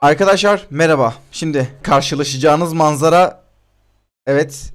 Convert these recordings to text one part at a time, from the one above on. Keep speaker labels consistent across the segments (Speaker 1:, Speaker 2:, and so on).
Speaker 1: Arkadaşlar merhaba. Şimdi karşılaşacağınız manzara evet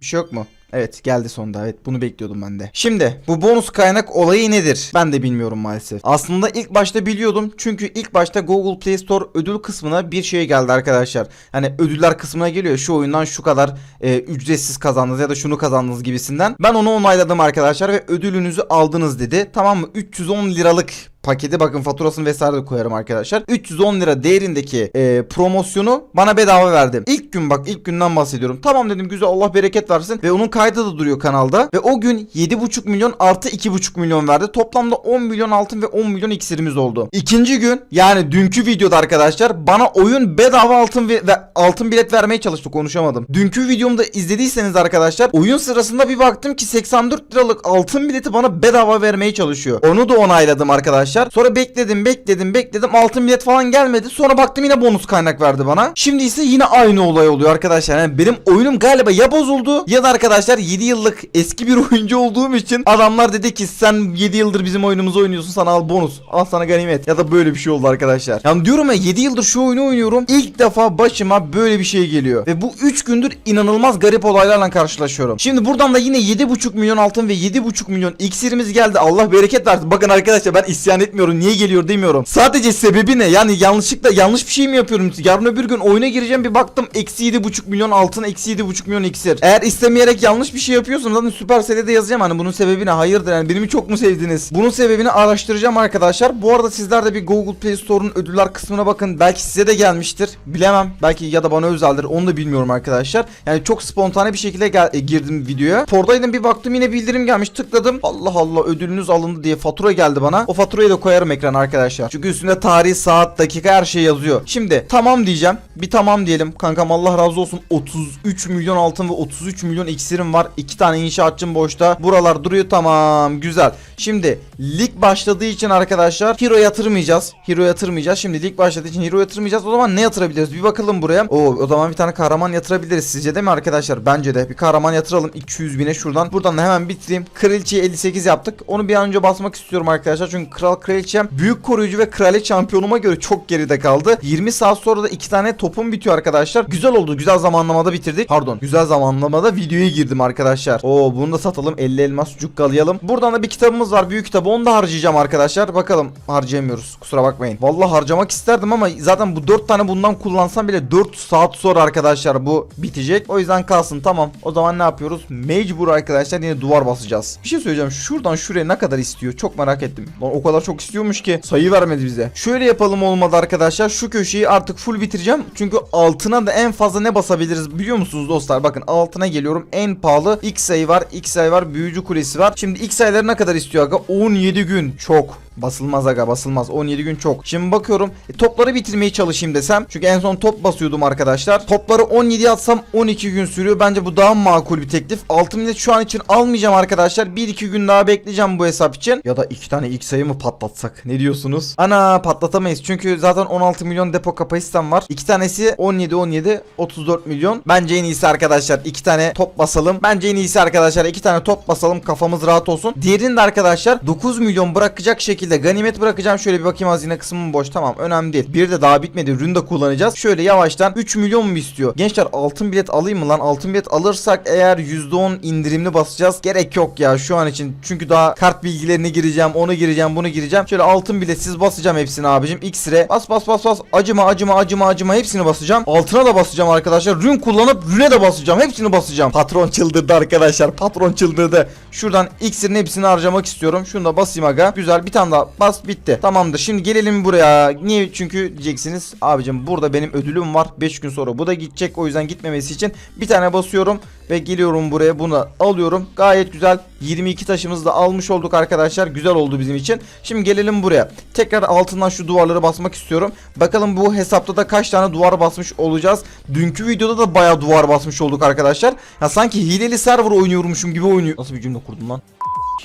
Speaker 1: bir şey yok mu? Evet geldi sonunda evet bunu bekliyordum ben de. Şimdi bu bonus kaynak olayı nedir? Ben de bilmiyorum maalesef. Aslında ilk başta biliyordum çünkü ilk başta Google Play Store ödül kısmına bir şey geldi arkadaşlar. Hani ödüller kısmına geliyor şu oyundan şu kadar e, ücretsiz kazandınız ya da şunu kazandınız gibisinden. Ben onu onayladım arkadaşlar ve ödülünüzü aldınız dedi. Tamam mı? 310 liralık paketi bakın faturasını vesaire de koyarım arkadaşlar. 310 lira değerindeki e, promosyonu bana bedava verdi. İlk gün bak ilk günden bahsediyorum. Tamam dedim güzel Allah bereket versin ve onun kaydı da duruyor kanalda. Ve o gün 7,5 milyon artı 2,5 milyon verdi. Toplamda 10 milyon altın ve 10 milyon iksirimiz oldu. İkinci gün yani dünkü videoda arkadaşlar bana oyun bedava altın ve altın bilet vermeye çalıştı konuşamadım. Dünkü videomda izlediyseniz arkadaşlar oyun sırasında bir baktım ki 84 liralık altın bileti bana bedava vermeye çalışıyor. Onu da onayladım arkadaşlar. Sonra bekledim bekledim bekledim altın bilet falan gelmedi. Sonra baktım yine bonus kaynak verdi bana. Şimdi ise yine aynı olay oluyor arkadaşlar. Yani benim oyunum galiba ya bozuldu ya da arkadaşlar 7 yıllık eski bir oyuncu olduğum için adamlar dedi ki sen 7 yıldır bizim oyunumuzu oynuyorsun sana al bonus. Al sana ganimet. Ya da böyle bir şey oldu arkadaşlar. Yani diyorum ya 7 yıldır şu oyunu oynuyorum. İlk defa başıma böyle bir şey geliyor. Ve bu 3 gündür inanılmaz garip olaylarla karşılaşıyorum. Şimdi buradan da yine 7,5 milyon altın ve 7,5 milyon iksirimiz geldi. Allah bereket versin. Bakın arkadaşlar ben isyan etmiyorum. Niye geliyor demiyorum. Sadece sebebi ne? Yani yanlışlıkla yanlış bir şey mi yapıyorum? Yarın öbür gün oyuna gireceğim bir baktım. Eksi 7,5 milyon altın, eksi 7,5 milyon iksir. Eğer istemeyerek yanlış bir şey yapıyorsam zaten Supercell'e de yazacağım. Hani bunun sebebi ne? Hayırdır yani beni mi çok mu sevdiniz? Bunun sebebini araştıracağım arkadaşlar. Bu arada sizler de bir Google Play Store'un ödüller kısmına bakın. Belki size de gelmiştir. Bilemem. Belki ya da bana özeldir. Onu da bilmiyorum arkadaşlar. Yani çok spontane bir şekilde gel- e, girdim videoya. Tordaydım bir baktım yine bildirim gelmiş. Tıkladım. Allah Allah ödülünüz alındı diye fatura geldi bana. O faturayı da koyarım ekrana arkadaşlar. Çünkü üstünde tarih, saat, dakika her şey yazıyor. Şimdi tamam diyeceğim. Bir tamam diyelim. Kankam Allah razı olsun. 33 milyon altın ve 33 milyon iksirim var. İki tane inşaatçım boşta. Buralar duruyor tamam. Güzel. Şimdi lig başladığı için arkadaşlar hero yatırmayacağız. Hero yatırmayacağız. Şimdi lig başladığı için hero yatırmayacağız. O zaman ne yatırabiliriz? Bir bakalım buraya. Oo, o zaman bir tane kahraman yatırabiliriz. Sizce de mi arkadaşlar? Bence de. Bir kahraman yatıralım. 200 bine şuradan. Buradan da hemen bitireyim. Kraliçeyi 58 yaptık. Onu bir an önce basmak istiyorum arkadaşlar. Çünkü kral kraliçem büyük koruyucu ve kraliçe şampiyonuma göre çok geride kaldı. 20 saat sonra da iki tane topum bitiyor arkadaşlar. Güzel oldu. Güzel zamanlamada bitirdik. Pardon. Güzel zamanlamada videoya girdim arkadaşlar. Oo bunu da satalım. 50 elmas cukkalayalım. Buradan da bir kitabımız var. Büyük kitabı. Onu da harcayacağım arkadaşlar. Bakalım harcayamıyoruz. Kusura bakmayın. Vallahi harcamak isterdim ama zaten bu 4 tane bundan kullansam bile 4 saat sonra arkadaşlar bu bitecek. O yüzden kalsın. Tamam. O zaman ne yapıyoruz? Mecbur arkadaşlar yine duvar basacağız. Bir şey söyleyeceğim. Şuradan şuraya ne kadar istiyor? Çok merak ettim. O kadar çok istiyormuş ki sayı vermedi bize. Şöyle yapalım olmadı arkadaşlar. Şu köşeyi artık full bitireceğim. Çünkü altına da en fazla ne basabiliriz biliyor musunuz dostlar? Bakın altına geliyorum. En pahalı X sayı var. X sayı var. Büyücü kulesi var. Şimdi X sayıları ne kadar istiyor aga? 17 gün. Çok. Basılmaz aga basılmaz. 17 gün çok. Şimdi bakıyorum e, topları bitirmeye çalışayım desem Çünkü en son top basıyordum arkadaşlar. Topları 17 atsam 12 gün sürüyor. Bence bu daha makul bir teklif. Altın millet şu an için almayacağım arkadaşlar. 1-2 gün daha bekleyeceğim bu hesap için. Ya da 2 tane ilk sayı mı patlatsak. Ne diyorsunuz? Ana patlatamayız. Çünkü zaten 16 milyon depo kapasitem var. 2 tanesi 17 17 34 milyon. Bence en iyisi arkadaşlar 2 tane top basalım. Bence en iyisi arkadaşlar 2 tane top basalım. Kafamız rahat olsun. Diğerini de arkadaşlar 9 milyon bırakacak şekilde ganimet bırakacağım. Şöyle bir bakayım hazine kısmım boş. Tamam önemli değil. Bir de daha bitmedi. Ürünü de kullanacağız. Şöyle yavaştan 3 milyon mu istiyor? Gençler altın bilet alayım mı lan? Altın bilet alırsak eğer %10 indirimli basacağız. Gerek yok ya şu an için. Çünkü daha kart bilgilerini gireceğim. Onu gireceğim. Bunu gireceğim. Şöyle altın biletsiz basacağım hepsini abicim. X're bas bas bas bas. Acıma acıma acıma acıma. Hepsini basacağım. Altına da basacağım arkadaşlar. Rün kullanıp rüne de basacağım. Hepsini basacağım. Patron çıldırdı arkadaşlar. Patron çıldırdı. Şuradan X'in hepsini harcamak istiyorum. Şunu da basayım aga. Güzel bir tane daha bas bitti. Tamamdır. Şimdi gelelim buraya. Niye? Çünkü diyeceksiniz abicim burada benim ödülüm var. 5 gün sonra bu da gidecek. O yüzden gitmemesi için bir tane basıyorum ve geliyorum buraya. Bunu alıyorum. Gayet güzel. 22 taşımızı da almış olduk arkadaşlar. Güzel oldu bizim için. Şimdi gelelim buraya. Tekrar altından şu duvarları basmak istiyorum. Bakalım bu hesapta da kaç tane duvar basmış olacağız. Dünkü videoda da bayağı duvar basmış olduk arkadaşlar. Ya sanki hileli server oynuyormuşum gibi oynuyor. Nasıl bir cümle kurdum lan?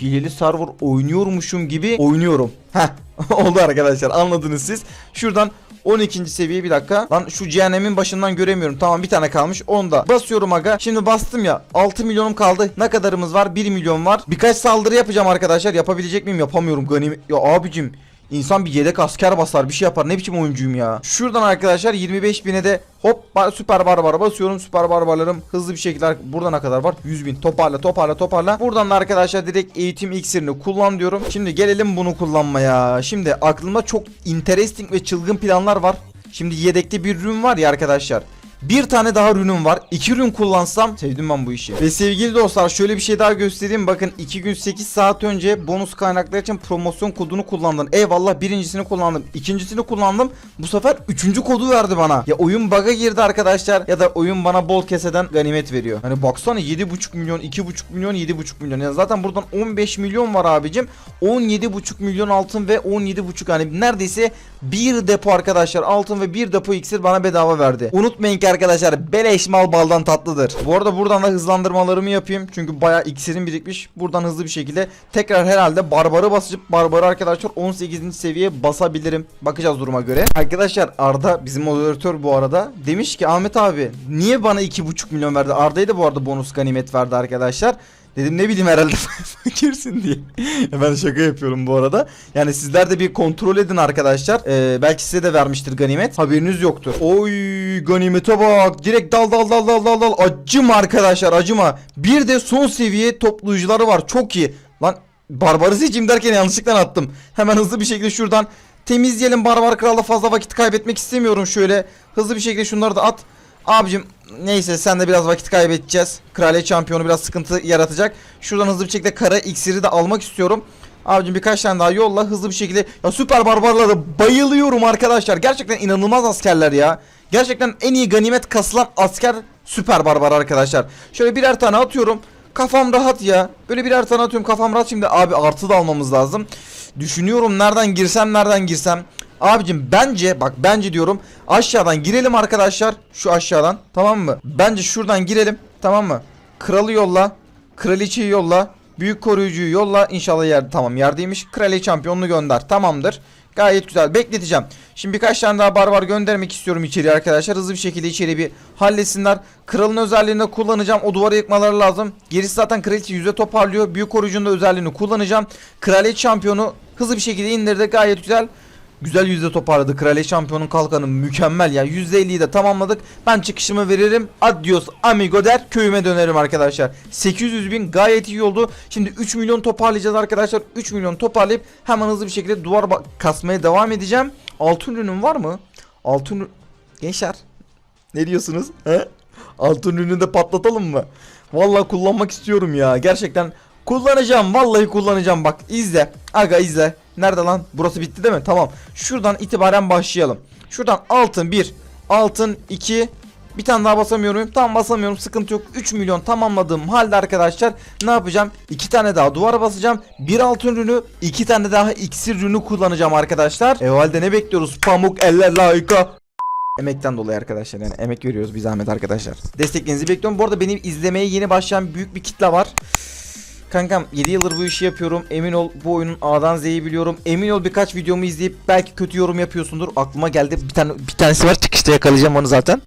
Speaker 1: Hileli server oynuyormuşum gibi oynuyorum. Heh oldu arkadaşlar anladınız siz. Şuradan 12. seviye bir dakika. Lan şu cehennemin başından göremiyorum. Tamam bir tane kalmış. Onu da basıyorum aga. Şimdi bastım ya. 6 milyonum kaldı. Ne kadarımız var? 1 milyon var. Birkaç saldırı yapacağım arkadaşlar. Yapabilecek miyim? Yapamıyorum. Ganimet. Ya abicim İnsan bir yedek asker basar bir şey yapar ne biçim oyuncuyum ya. Şuradan arkadaşlar 25 bine de hop ba- süper barbar basıyorum. Süper barbarlarım hızlı bir şekilde buradan ne kadar var? 100 bin toparla toparla toparla. Buradan da arkadaşlar direkt eğitim iksirini kullan diyorum. Şimdi gelelim bunu kullanmaya. Şimdi aklımda çok interesting ve çılgın planlar var. Şimdi yedekte bir ürün var ya arkadaşlar. Bir tane daha ürünüm var. İki ürün kullansam sevdim ben bu işi. Ve sevgili dostlar şöyle bir şey daha göstereyim. Bakın 2 gün 8 saat önce bonus kaynaklar için promosyon kodunu kullandım. Eyvallah birincisini kullandım. ikincisini kullandım. Bu sefer üçüncü kodu verdi bana. Ya oyun bug'a girdi arkadaşlar. Ya da oyun bana bol keseden ganimet veriyor. Hani baksana 7.5 milyon, 2.5 milyon, 7.5 milyon. Yani zaten buradan 15 milyon var abicim. 17.5 milyon altın ve 17.5 yani neredeyse bir depo arkadaşlar altın ve bir depo iksir bana bedava verdi. Unutmayın ki arkadaşlar beleş mal baldan tatlıdır. Bu arada buradan da hızlandırmalarımı yapayım. Çünkü bayağı iksirim birikmiş. Buradan hızlı bir şekilde tekrar herhalde barbarı basıp barbarı arkadaşlar 18. seviyeye basabilirim. Bakacağız duruma göre. Arkadaşlar Arda bizim moderatör bu arada demiş ki Ahmet abi niye bana 2.5 milyon verdi? Arda'ya da bu arada bonus ganimet verdi arkadaşlar. Dedim ne bileyim herhalde fakirsin diye. ben şaka yapıyorum bu arada. Yani sizler de bir kontrol edin arkadaşlar. Ee, belki size de vermiştir ganimet. Haberiniz yoktur. Oy ganimete bak. Direkt dal dal dal dal dal dal. Acıma arkadaşlar acıma. Bir de son seviye toplayıcıları var. Çok iyi. Lan barbarı seçeyim derken yanlışlıkla attım. Hemen hızlı bir şekilde şuradan temizleyelim. Barbar kralla fazla vakit kaybetmek istemiyorum. Şöyle hızlı bir şekilde şunları da at. Abicim neyse sen de biraz vakit kaybedeceğiz. Kraliyet şampiyonu biraz sıkıntı yaratacak. Şuradan hızlı bir şekilde kara iksiri de almak istiyorum. Abicim birkaç tane daha yolla hızlı bir şekilde. Ya süper barbarlara bayılıyorum arkadaşlar. Gerçekten inanılmaz askerler ya. Gerçekten en iyi ganimet kasılan asker süper barbar arkadaşlar. Şöyle birer tane atıyorum. Kafam rahat ya. Böyle birer tane atıyorum kafam rahat. Şimdi abi artı da almamız lazım. Düşünüyorum nereden girsem nereden girsem. Abicim bence bak bence diyorum aşağıdan girelim arkadaşlar. Şu aşağıdan tamam mı? Bence şuradan girelim tamam mı? Kralı yolla. Kraliçeyi yolla. Büyük koruyucuyu yolla. İnşallah yer tamam yerdeymiş. Kraliçe şampiyonunu gönder. Tamamdır. Gayet güzel. Bekleteceğim. Şimdi birkaç tane daha barbar göndermek istiyorum içeri arkadaşlar. Hızlı bir şekilde içeri bir halletsinler. Kralın özelliğini kullanacağım. O duvarı yıkmaları lazım. Gerisi zaten kraliçe yüzde toparlıyor. Büyük koruyucunun da özelliğini kullanacağım. Kraliçe şampiyonu hızlı bir şekilde indirdi. Gayet güzel. Güzel yüzde toparladı. Kraliçe şampiyonun kalkanı mükemmel ya. %50'yi de tamamladık. Ben çıkışımı veririm. Adios amigo der. Köyüme dönerim arkadaşlar. 800 bin gayet iyi oldu. Şimdi 3 milyon toparlayacağız arkadaşlar. 3 milyon toparlayıp hemen hızlı bir şekilde duvar kasmaya devam edeceğim. Altın ürünüm var mı? Altın Gençler. Ne diyorsunuz? He? Altın ürünü de patlatalım mı? Vallahi kullanmak istiyorum ya. Gerçekten kullanacağım. Vallahi kullanacağım. Bak izle. Aga izle. Nerede lan? Burası bitti değil mi? Tamam. Şuradan itibaren başlayalım. Şuradan altın 1, altın 2, bir tane daha basamıyorum. Tam basamıyorum. Sıkıntı yok. 3 milyon tamamladığım halde arkadaşlar ne yapacağım? 2 tane daha duvara basacağım. Bir altın ürünü, 2 tane daha iksir ürünü kullanacağım arkadaşlar. E o halde ne bekliyoruz? Pamuk eller layıka. Emekten dolayı arkadaşlar yani emek veriyoruz bir zahmet arkadaşlar. Desteklerinizi bekliyorum. Bu arada benim izlemeye yeni başlayan büyük bir kitle var. Kankam 7 yıldır bu işi yapıyorum. Emin ol bu oyunun A'dan Z'yi biliyorum. Emin ol birkaç videomu izleyip belki kötü yorum yapıyorsundur. Aklıma geldi. Bir tane bir tanesi var. Çıkışta yakalayacağım onu zaten.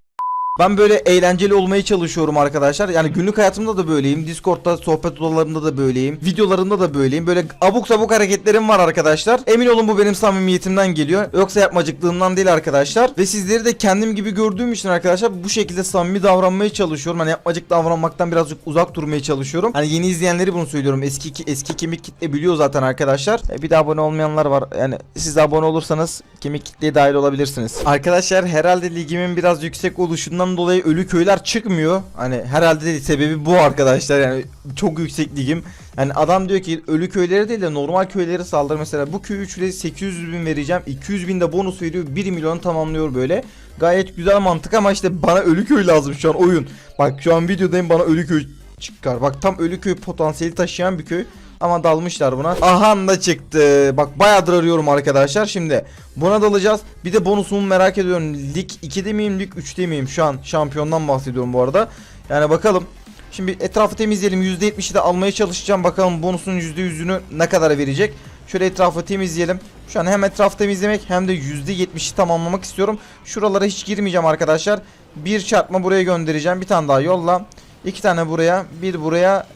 Speaker 1: Ben böyle eğlenceli olmaya çalışıyorum arkadaşlar. Yani günlük hayatımda da böyleyim. Discord'da sohbet odalarında da böyleyim. Videolarımda da böyleyim. Böyle abuk sabuk hareketlerim var arkadaşlar. Emin olun bu benim samimiyetimden geliyor. Yoksa yapmacıklığımdan değil arkadaşlar. Ve sizleri de kendim gibi gördüğüm için arkadaşlar bu şekilde samimi davranmaya çalışıyorum. Hani yapmacık davranmaktan birazcık uzak durmaya çalışıyorum. Hani yeni izleyenleri bunu söylüyorum. Eski eski kemik kitle biliyor zaten arkadaşlar. E, bir de abone olmayanlar var. Yani siz abone olursanız kemik kitleye dahil olabilirsiniz. Arkadaşlar herhalde ligimin biraz yüksek oluşundan dolayı ölü köyler çıkmıyor. Hani herhalde de sebebi bu arkadaşlar. Yani çok yüksek ligim. Yani adam diyor ki ölü köyleri değil de normal köyleri saldır. Mesela bu köy 3 ile 800 bin vereceğim. 200 bin de bonus veriyor. 1 milyon tamamlıyor böyle. Gayet güzel mantık ama işte bana ölü köy lazım şu an oyun. Bak şu an videodayım bana ölü köy çıkar. Bak tam ölü köy potansiyeli taşıyan bir köy. Ama dalmışlar buna. Aha da çıktı. Bak bayağıdır arıyorum arkadaşlar. Şimdi buna dalacağız. Bir de bonusumu merak ediyorum. Lig 2'de miyim? Lig 3'te miyim? Şu an şampiyondan bahsediyorum bu arada. Yani bakalım. Şimdi etrafı temizleyelim. %70'i de almaya çalışacağım. Bakalım bonusun %100'ünü ne kadar verecek. Şöyle etrafı temizleyelim. Şu an hem etrafı temizlemek hem de %70'i tamamlamak istiyorum. Şuralara hiç girmeyeceğim arkadaşlar. Bir çarpma buraya göndereceğim. Bir tane daha yolla. İki tane buraya. Bir buraya.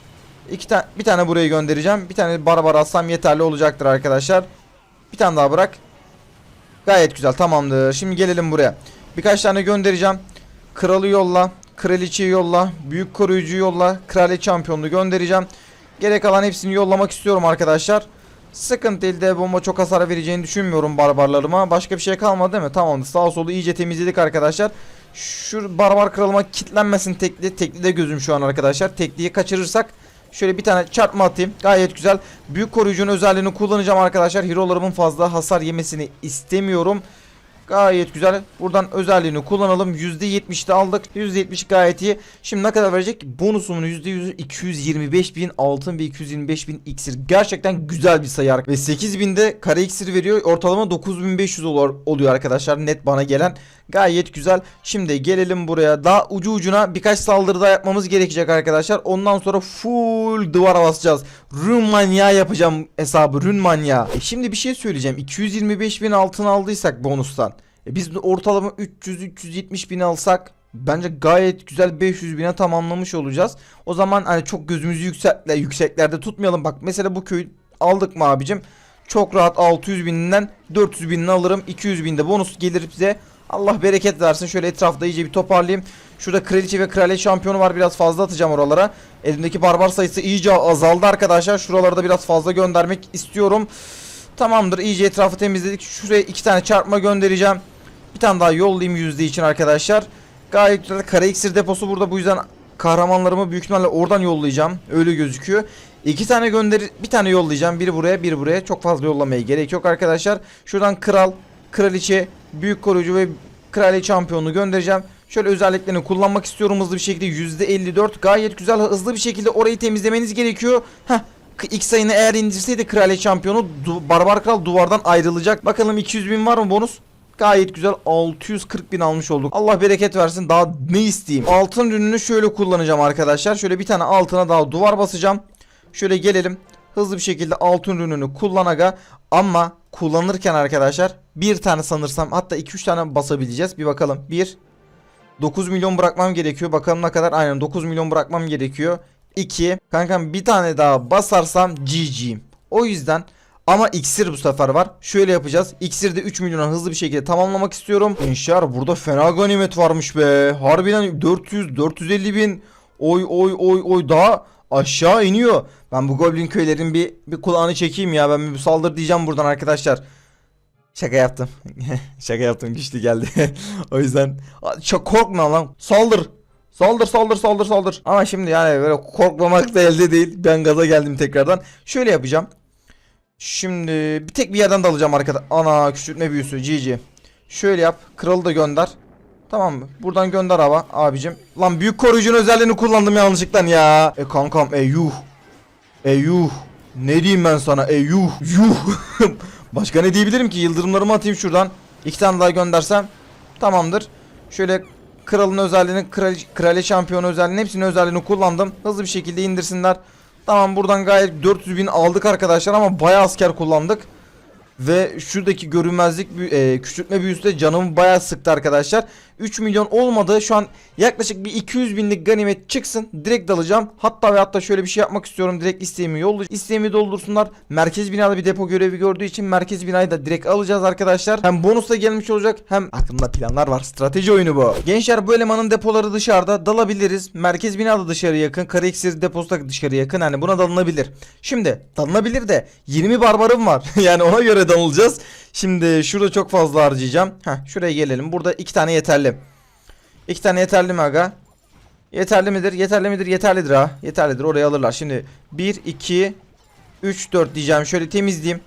Speaker 1: İki tane bir tane buraya göndereceğim. Bir tane barbar alsam yeterli olacaktır arkadaşlar. Bir tane daha bırak. Gayet güzel tamamdır. Şimdi gelelim buraya. Birkaç tane göndereceğim. Kralı yolla. Kraliçeyi yolla. Büyük koruyucuyu yolla. Kraliyet şampiyonunu göndereceğim. Gerek kalan hepsini yollamak istiyorum arkadaşlar. Sıkıntı değil de bomba çok hasar vereceğini düşünmüyorum barbarlarıma. Başka bir şey kalmadı değil mi? Tamamdır. Sağ solu iyice temizledik arkadaşlar. Şu barbar kralıma kitlenmesin tekli. Tekli de gözüm şu an arkadaşlar. Tekliyi kaçırırsak şöyle bir tane çarpma atayım. Gayet güzel. Büyük koruyucunun özelliğini kullanacağım arkadaşlar. Hero'larımın fazla hasar yemesini istemiyorum. Gayet güzel. Buradan özelliğini kullanalım. %70'de aldık. %70 gayet iyi. Şimdi ne kadar verecek? Bonusumun %100'ü 225 bin altın ve 225 bin iksir. Gerçekten güzel bir sayı. Ve 8000'de kare iksir veriyor. Ortalama 9500 oluyor, oluyor arkadaşlar. Net bana gelen. Gayet güzel. Şimdi gelelim buraya. Daha ucu ucuna birkaç saldırı daha yapmamız gerekecek arkadaşlar. Ondan sonra full duvara basacağız. Rün manyağı yapacağım hesabı. Rün manyağı. E şimdi bir şey söyleyeceğim. 225 bin altın aldıysak bonustan. E biz ortalama 300-370 bin alsak bence gayet güzel 500 bine tamamlamış olacağız. O zaman hani çok gözümüzü yüksekle, yükseklerde tutmayalım. Bak mesela bu köyü aldık mı abicim? Çok rahat 600 bininden 400 binini alırım. 200 binde bonus gelir bize. Allah bereket versin. Şöyle etrafta iyice bir toparlayayım. Şurada kraliçe ve kraliyet şampiyonu var. Biraz fazla atacağım oralara. Elimdeki barbar sayısı iyice azaldı arkadaşlar. Şuralara da biraz fazla göndermek istiyorum. Tamamdır. iyice etrafı temizledik. Şuraya iki tane çarpma göndereceğim. Bir tane daha yollayayım yüzde için arkadaşlar. Gayet güzel. Kara iksir deposu burada. Bu yüzden kahramanlarımı büyük ihtimalle oradan yollayacağım. Öyle gözüküyor. İki tane gönder bir tane yollayacağım. Biri buraya, biri buraya. Çok fazla yollamaya gerek yok arkadaşlar. Şuradan kral, kraliçe, büyük koruyucu ve kraliyet şampiyonunu göndereceğim. Şöyle özelliklerini kullanmak istiyorum hızlı bir şekilde. %54 gayet güzel hızlı bir şekilde orayı temizlemeniz gerekiyor. Heh X sayını eğer indirseydi kraliyet şampiyonu barbar kral duvardan ayrılacak. Bakalım 200 bin var mı bonus? Gayet güzel 640 bin almış olduk. Allah bereket versin daha ne isteyeyim. Altın ürününü şöyle kullanacağım arkadaşlar. Şöyle bir tane altına daha duvar basacağım. Şöyle gelelim. Hızlı bir şekilde altın ürününü kullanaga ama kullanırken arkadaşlar bir tane sanırsam hatta 2-3 tane basabileceğiz. Bir bakalım. 1 9 milyon bırakmam gerekiyor. Bakalım ne kadar. Aynen 9 milyon bırakmam gerekiyor. 2 kankam bir tane daha basarsam GG'yim. O yüzden ama iksir bu sefer var. Şöyle yapacağız. İksiri de 3 milyona hızlı bir şekilde tamamlamak istiyorum. Gençler burada fena ganimet varmış be. Harbiden 400 450 bin. Oy oy oy oy daha aşağı iniyor. Ben bu goblin köylerin bir bir kulağını çekeyim ya. Ben bir saldır diyeceğim buradan arkadaşlar. Şaka yaptım. Şaka yaptım güçlü geldi. o yüzden çok korkma lan. Saldır. Saldır saldır saldır saldır. Ama şimdi yani böyle korkmamak da elde değil. Ben gaza geldim tekrardan. Şöyle yapacağım. Şimdi bir tek bir yerden dalacağım arkada. Ana küçültme büyüsü GG. Şöyle yap. Kralı da gönder. Tamam mı? Buradan gönder hava abicim. Lan büyük koruyucunun özelliğini kullandım yanlışlıkla ya. E kankam e yuh. E yuh. Ne diyeyim ben sana e yuh. Yuh. Başka ne diyebilirim ki? Yıldırımlarımı atayım şuradan. İki tane daha göndersem. Tamamdır. Şöyle kralın özelliğini, kral, kraliçe şampiyonu özelliğini hepsinin özelliğini kullandım. Hızlı bir şekilde indirsinler. Tamam buradan gayet 400 bin aldık arkadaşlar ama bayağı asker kullandık. Ve şuradaki görünmezlik e, küçültme büyüsü de canımı bayağı sıktı arkadaşlar. 3 milyon olmadı. Şu an yaklaşık bir 200 binlik ganimet çıksın. Direkt dalacağım. Hatta ve hatta şöyle bir şey yapmak istiyorum. Direkt isteğimi yollayacağım. İsteğimi doldursunlar. Merkez binada bir depo görevi gördüğü için merkez binayı da direkt alacağız arkadaşlar. Hem bonus da gelmiş olacak hem aklımda planlar var. Strateji oyunu bu. Gençler bu elemanın depoları dışarıda dalabiliriz. Merkez binada dışarı yakın. Kara iksir deposu da dışarı yakın. Hani buna dalınabilir. Şimdi dalınabilir de 20 barbarım var. yani ona göre dalacağız. Şimdi şurada çok fazla harcayacağım. Heh şuraya gelelim. Burada iki tane yeterli. İki tane yeterli mi aga? Yeterli midir? Yeterli midir? Yeterlidir ha. Yeterlidir. Oraya alırlar. Şimdi 1, 2, 3, 4 diyeceğim. Şöyle temizleyeyim.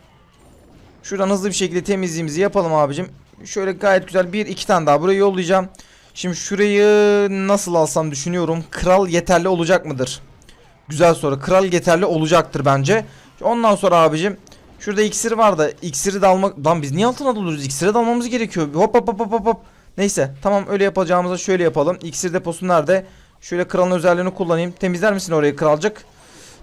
Speaker 1: Şuradan hızlı bir şekilde temizliğimizi yapalım abicim. Şöyle gayet güzel bir iki tane daha buraya yollayacağım. Şimdi şurayı nasıl alsam düşünüyorum. Kral yeterli olacak mıdır? Güzel soru. Kral yeterli olacaktır bence. Ondan sonra abicim şurada iksir var da iksiri de almak... Lan biz niye altına dalıyoruz? İksiri de almamız gerekiyor. Hop hop hop hop hop. Neyse tamam öyle yapacağımıza şöyle yapalım. İksir deposu nerede? Şöyle kralın özelliğini kullanayım. Temizler misin orayı kralcık?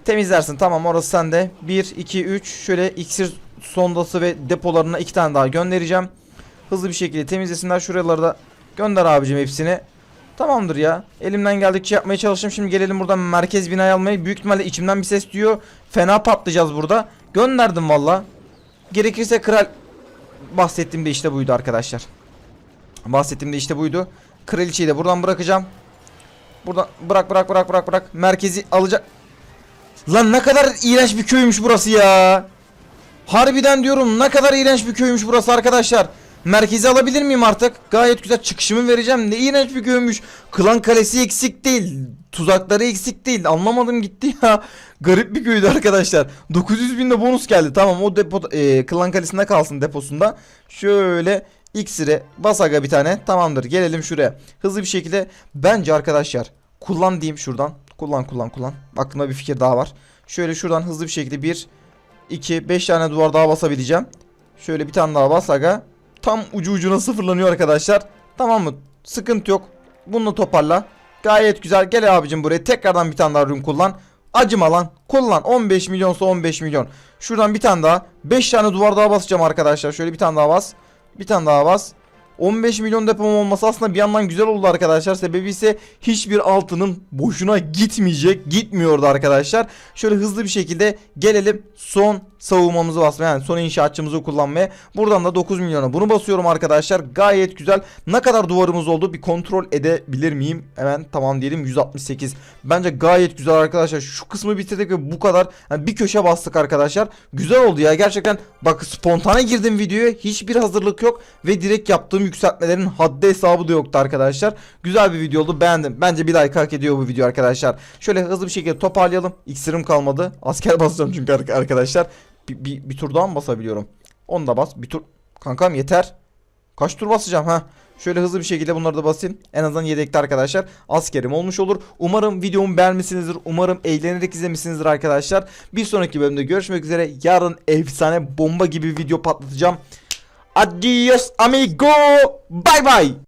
Speaker 1: Temizlersin tamam orası sende. 1, 2, 3 şöyle iksir sondası ve depolarına iki tane daha göndereceğim. Hızlı bir şekilde temizlesinler. Şuraları da gönder abicim hepsini. Tamamdır ya. Elimden geldikçe yapmaya çalıştım. Şimdi gelelim buradan merkez binayı almaya. Büyük ihtimalle içimden bir ses diyor. Fena patlayacağız burada. Gönderdim valla. Gerekirse kral bahsettiğim de işte buydu arkadaşlar. Bahsettiğim de işte buydu. Kraliçeyi de buradan bırakacağım. Buradan bırak bırak bırak bırak bırak. Merkezi alacak. Lan ne kadar iğrenç bir köymüş burası ya. Harbiden diyorum ne kadar iğrenç bir köymüş burası arkadaşlar. Merkezi alabilir miyim artık? Gayet güzel çıkışımı vereceğim. Ne iğrenç bir köymüş. Klan kalesi eksik değil. Tuzakları eksik değil. Anlamadım gitti ya. Garip bir köydü arkadaşlar. 900 bin de bonus geldi. Tamam o depo e, klan kalesinde kalsın deposunda. Şöyle iksiri bas aga bir tane. Tamamdır gelelim şuraya. Hızlı bir şekilde bence arkadaşlar kullan diyeyim şuradan. Kullan kullan kullan. Aklımda bir fikir daha var. Şöyle şuradan hızlı bir şekilde bir 2 5 tane duvar daha basabileceğim. Şöyle bir tane daha bas aga. Tam ucu ucuna sıfırlanıyor arkadaşlar. Tamam mı? Sıkıntı yok. Bunu toparla. Gayet güzel. Gel abicim buraya. Tekrardan bir tane daha ürün kullan. Acıma lan. Kullan. 15 milyonsa 15 milyon. Şuradan bir tane daha. 5 tane duvar daha basacağım arkadaşlar. Şöyle bir tane daha bas. Bir tane daha bas. 15 milyon depom olması aslında bir yandan güzel oldu arkadaşlar. Sebebi ise hiçbir altının boşuna gitmeyecek. Gitmiyordu arkadaşlar. Şöyle hızlı bir şekilde gelelim son savunmamızı basmaya. Yani son inşaatçımızı kullanmaya. Buradan da 9 milyona bunu basıyorum arkadaşlar. Gayet güzel. Ne kadar duvarımız oldu bir kontrol edebilir miyim? Hemen tamam diyelim 168. Bence gayet güzel arkadaşlar. Şu kısmı bitirdik ve bu kadar. Yani bir köşe bastık arkadaşlar. Güzel oldu ya gerçekten. Bak spontane girdim videoya. Hiçbir hazırlık yok. Ve direkt yaptığım yükseltmelerin haddi hesabı da yoktu arkadaşlar. Güzel bir video oldu. Beğendim. Bence bir like hak ediyor bu video arkadaşlar. Şöyle hızlı bir şekilde toparlayalım. İksirim kalmadı. Asker basacağım çünkü ar- arkadaşlar. Bir, bir, bir tur daha mı basabiliyorum? Onu da bas. Bir tur. Kankam yeter. Kaç tur basacağım ha? Şöyle hızlı bir şekilde bunları da basayım. En azından yedekte arkadaşlar. Askerim olmuş olur. Umarım videomu beğenmişsinizdir. Umarım eğlenerek izlemişsinizdir arkadaşlar. Bir sonraki bölümde görüşmek üzere. Yarın efsane bomba gibi video patlatacağım. Adios amigo. Bye bye.